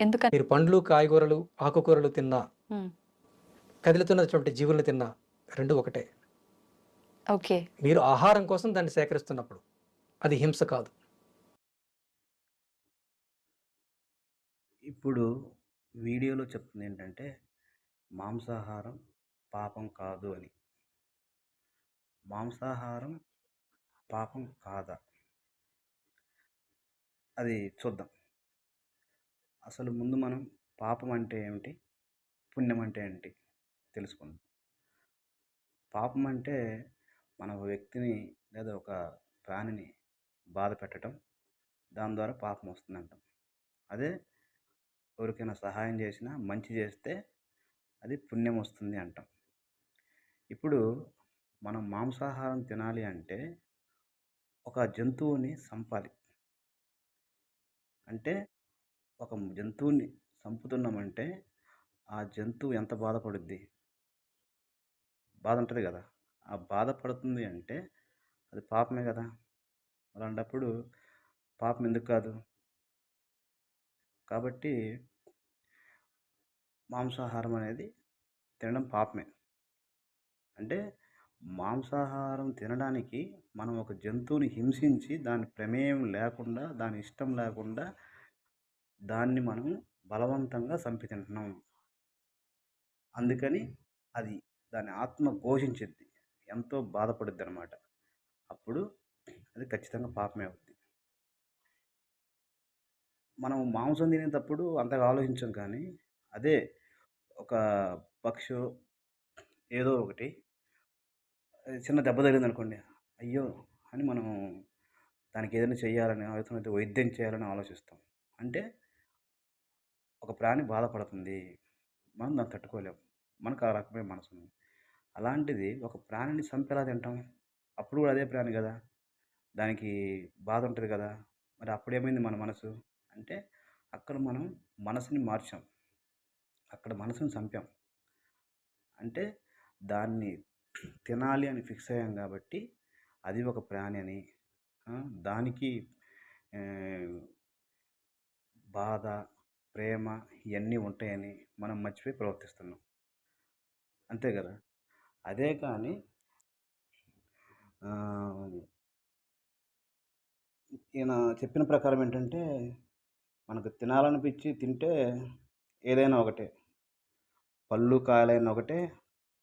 ఎందుకని? మీరు పండ్లు కాయగూరలు ఆకుకూరలు తిన్నా కదులుతున్నటువంటి జీవులను తిన్నా రెండు ఒకటే. ఓకే. మీరు ఆహారం కోసం దాన్ని సేకరిస్తున్నప్పుడు అది హింస కాదు. ఇప్పుడు వీడియోలో చెప్తుంది ఏంటంటే మాంసాహారం పాపం కాదు అని. మాంసాహారం పాపం కాదా? అది చూద్దాం. అసలు ముందు మనం పాపం అంటే ఏమిటి? పుణ్యం అంటే ఏంటి? తెలుసుకుందాం. పాపం అంటే మన వ్యక్తిని లేదా ఒక ప్రాణిని బాధ పెట్టడం దాని ద్వారా పాపం వస్తుందంటాం. అదే ఎవరికైనా సహాయం చేసినా మంచి చేస్తే అది పుణ్యం వస్తుంది అంటాం. ఇప్పుడు మనం మాంసాహారం తినాలి అంటే ఒక జంతువుని చంపాలి. అంటే ఒక జంతువుని చంపుతున్నామంటే ఆ జంతువు ఎంత బాధపడుద్ది? బాధ ఉంటుంది కదా. ఆ బాధపడుతుంది అంటే అది పాపమే కదా. అలాంటప్పుడు పాపం ఎందుకు కాదు? కాబట్టి మాంసాహారం అనేది తినడం పాపమే. అంటే మాంసాహారం తినడానికి మనం ఒక జంతువుని హింసించి దాని ప్రమేయం లేకుండా దాని ఇష్టం లేకుండా దాన్ని మనం బలవంతంగా చంపి తింటున్నాం అందుకని అది దాని ఆత్మ ఘోషించిద్ది. ఎంతో బాధపడుద్ది అనమాట అప్పుడు అది ఖచ్చితంగా పాపమే అవుద్ది. మనం మాంసం తినేటప్పుడు అంతగా ఆలోచించాం కానీ అదే ఒక పక్షి ఏదో ఒకటి చిన్న దెబ్బ తగిలింది అనుకోండి అయ్యో అని మనం దానికి ఏదైనా చేయాలని అవసరమైతే వైద్యం చేయాలని ఆలోచిస్తాం. అంటే ఒక ప్రాణి బాధపడుతుంది. మనం దాన్ని తట్టుకోలేం మనకు ఆ రకమైన మనసు ఉంది. అలాంటిది ఒక ప్రాణిని చంపేలా తింటాం. అప్పుడు కూడా అదే ప్రాణి కదా. దానికి బాధ ఉంటుంది కదా. మరి అప్పుడు ఏమైంది మన మనసు? అంటే అక్కడ మనం మనసుని మార్చాం. అక్కడ మనసుని చంపాం. అంటే దాన్ని తినాలి అని ఫిక్స్ అయ్యాం కాబట్టి అది ఒక ప్రాణి అని దానికి బాధ ప్రేమ ఇవన్నీ ఉంటాయని మనం మర్చిపోయి ప్రవర్తిస్తున్నాం. అంతే కదా? అదే కానీ ఈయన చెప్పిన ప్రకారం ఏంటంటే మనకు తినాలనిపించి తింటే ఏదైనా ఒకటే. పళ్ళు కాయలైన ఒకటే